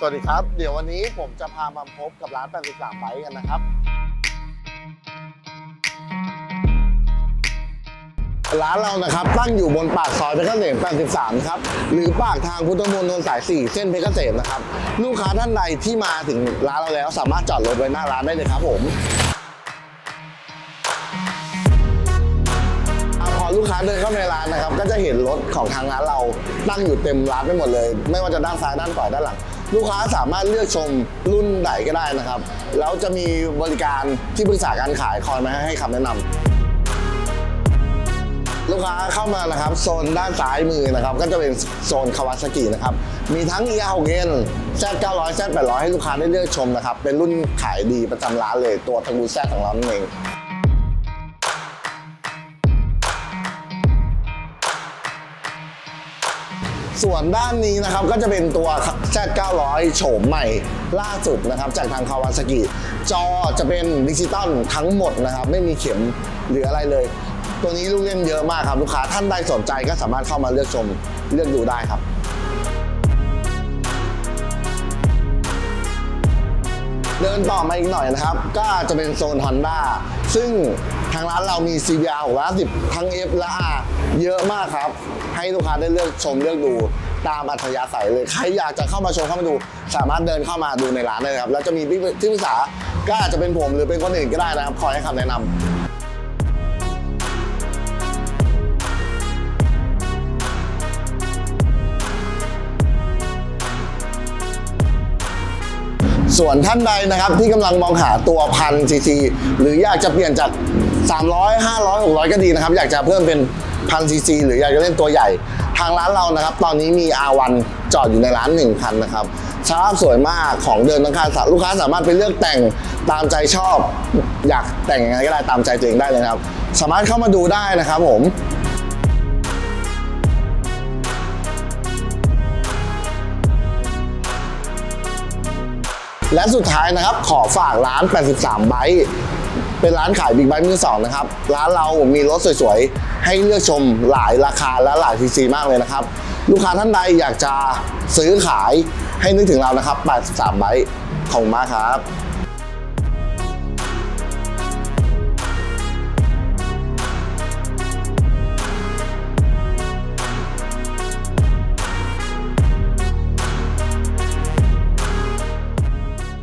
สวัสดีครับ เดี๋ยววันนี้ผมจะพามาพบกับร้าน 83ไบค์กันนะครับ ร้านเรานะครับตั้งอยู่บนปากซอยเพชรเกษม 83ครับ หรือปากทางพุทธมณฑลสาย 4 เส้นเพชรเกษมนะครับ ลูกค้าท่านใดที่มาถึงร้านเราแล้วสามารถจอดรถไว้หน้าร้านได้เลยครับผมพอลูกค้าเดินเข้าในร้านนะครับ ก็จะเห็นรถของทางร้านเราตั้งอยู่เต็มร้านไปหมดเลย ไม่ว่าจะด้านซ้ายด้านขวาด้านหลัง ลูกค้าสามารถเลือกชมรุ่นไหนก็ได้นะครับ แล้วจะมีบริการที่ปรึกษาการขายคอยมาให้คำแนะนำลูกค้าเข้ามานะครับ โซนด้านซ้ายมือนะครับ ก็จะเป็นโซนคาวาซากินะครับ มีทั้ง e 6 n Z 900 Z 800ให้ลูกค้าได้เลือกชมนะครับ เป็นรุ่นขายดีประจำร้านเลยตัวทางูแซของเรานั่นเอง ส่วนด้านนี้นะครับก็จะเป็นตัว Z 900 โฉมใหม่ล่าสุดนะครับจากทางคาวาซากิจอจะเป็นดิจิตอลทั้งหมดนะครับไม่มีเข็มหรืออะไรเลย ตัวนี้ลูกเล่นเยอะมากครับลูกค้าท่านใดสนใจก็สามารถเข้ามาเลือกชมเลือกดูได้ครับ เดินต่อมาอีกหน่อยนะครับ ก็จะเป็นโซน Honda ซึ่งทางร้านเรามี CBR 650 ทั้ง F และ R เยอะมากครับ ให้ลูกค้าได้เลือกชมเลือกดูตามอัธยาศัยเลย ใครอยากจะเข้ามาชมเข้ามาดู สามารถเดินเข้ามาดูในร้านได้ครับ แล้วจะมีที่ปรึกษาก็อาจจะเป็นผมหรือเป็นคนอื่นก็ได้นะครับ คอยให้คำแนะนำ ส่วนท่านใดนะครับที่กำลังมองหาตัวพันซีซีหรืออยากจะเปลี่ยนจาก 300 500 600 ก็ดีนะครับ อยากจะเพิ่มเป็นพันซีซีหรืออยากจะเล่นตัวใหญ่ ทางร้านเรานะครับ ตอนนี้มี R1 จอดอยู่ในร้าน1คันนะครับสภาพสวยมากของเดินทั้งคันลูกค้าสามารถไปเลือกแต่งตามใจชอบ อยากแต่งยังไงก็ได้ตามใจตัวเองได้เลยนะครับ สามารถเข้ามาดูได้นะครับผม และสุดท้ายนะครับขอฝากร้าน 83 ไบค์เป็นร้านขายบิ๊กไบค์มือสองนะครับ ร้านเรามีรถสวยๆ ให้เลือกชมหลายราคาและหลายซีซีมากเลยนะครับ ลูกค้าท่านใดอยากจะซื้อขายให้นึกถึงเรานะครับ83ไบค์ขอบคุณมากครับ